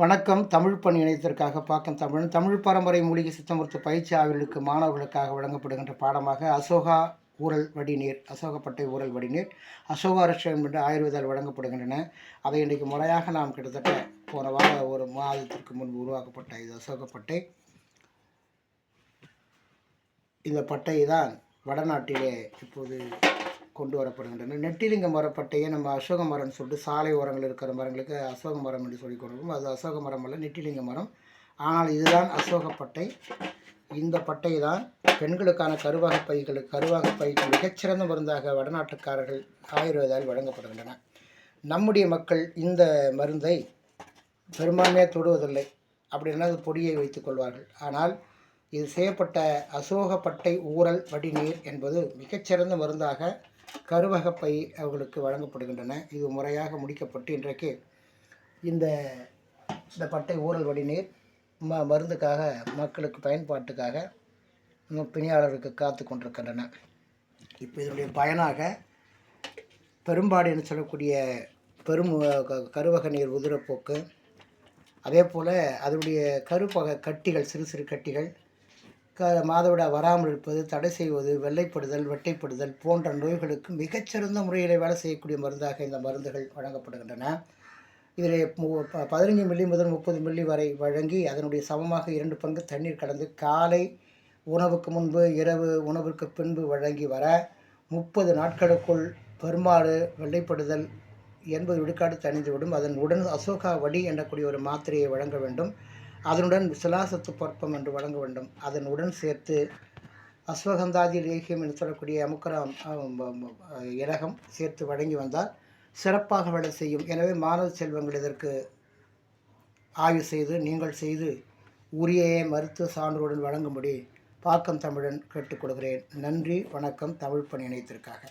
வணக்கம். தமிழ் பணி இணையத்திற்காக பார்க்கும் தமிழ் தமிழ் பரம்பரை மூலிகை சித்தமருத்து பயிற்சி ஆய்வுகளுக்கு மாணவர்களுக்காக வழங்கப்படுகின்ற பாடமாக அசோகா ஊரல் வடிநீர் அசோகப்பட்டை ஊரல் வடிநீர் அசோகா ரஷ்யம் என்று ஆயுர்வேதால் வழங்கப்படுகின்றன. அதை இன்றைக்கு முறையாக நாம் கிட்டத்தட்ட போன வார ஒரு மாதத்திற்கு முன்பு உருவாக்கப்பட்ட இது அசோகப்பட்டை. இந்த பட்டை தான் வடநாட்டிலே இப்போது கொண்டு வரப்படுகின்றன நெட்டிலிங்க மரப்பட்டையை நம்ம அசோக மரம்னு சொல்லிட்டு சாலை ஓரங்கள் இருக்கிற மரங்களுக்கு அசோக மரம் என்று சொல்லி கொடுக்கும் அது அசோக மரம் அல்ல நெட்டிலிங்க மரம். ஆனால் இதுதான் அசோகப்பட்டை இந்த பட்டை தான் பெண்களுக்கான கருவாக பைகளுக்கு கருவாக பைக்கு மிகச்சிறந்த மருந்தாக வடநாட்டுக்காரர்கள் ஆயுர்வேதால் வழங்கப்படுகின்றன. நம்முடைய மக்கள் இந்த மருந்தை பெரும்பான்மையாக தொடுவதில்லை அப்படின்னா அது பொடியை வைத்துக் கொள்வார்கள். ஆனால் இது செய்யப்பட்ட அசோகப்பட்டை ஊறல் வடிநீர் என்பது மிகச்சிறந்த மருந்தாக கருவகப்பை அவர்களுக்கு வழங்கப்படுகின்றன. இது முறையாக முடிக்கப்பட்டு இன்றைக்கு இந்த இந்த பட்டை ஊறல் வடிநீர் ம மருந்துக்காக மக்களுக்கு பயன்பாட்டுக்காக பிணியாளர்களுக்கு காத்து கொண்டிருக்கின்றன. இப்போ இதனுடைய பயனாக பெரும்பாடு என்று சொல்லக்கூடிய பெரும் கருவக நீர் உதிரப்போக்கு அதே போல் அதனுடைய கருப்பக கட்டிகள் சிறு சிறு கட்டிகள் க மாதவிடா வராமல் இருப்பது தடை செய்வது வெள்ளைப்படுதல் வெட்டைப்படுதல் போன்ற நோய்களுக்கு மிகச்சிறந்த முறையில் வேலை செய்யக்கூடிய மருந்தாக இந்த மருந்துகள் வழங்கப்படுகின்றன. இதில் மு- ப- பதினைஞ்சு மில்லி முதல் முப்பது மில்லி வரை வழங்கி அதனுடைய சமமாக இரண்டு பங்கு தண்ணீர் கலந்து காலை உணவுக்கு முன்பு இரவு உணவிற்கு பின்பு வழங்கி வர முப்பது நாட்களுக்குள் பெருமாடு வெள்ளைப்படுதல் எண்பது விடுக்காடு தணிந்துவிடும். அதன் உடன் அசோகா வடி எனக்கூடிய ஒரு மாத்திரையை வழங்க வேண்டும். அதனுடன் சிலாசத்து பொற்பம் என்று வழங்க வேண்டும். அதனுடன் சேர்த்து அஸ்வகந்தாதி லேகியம் என்று சொல்லக்கூடிய அமுக்கரம் இலகம் சேர்த்து வழங்கி வந்தால் சிறப்பாக வேலை செய்யும். எனவே மாணவ செல்வங்கள் இதற்கு ஆய்வு செய்து நீங்கள் செய்து உரிய மருத்துவ சான்றுடன் வழங்கும்படி பாக்கம் தமிழன் கேட்டுக்கொள்கிறேன் நன்றி வணக்கம். தமிழ் பணி இணைத்திற்காக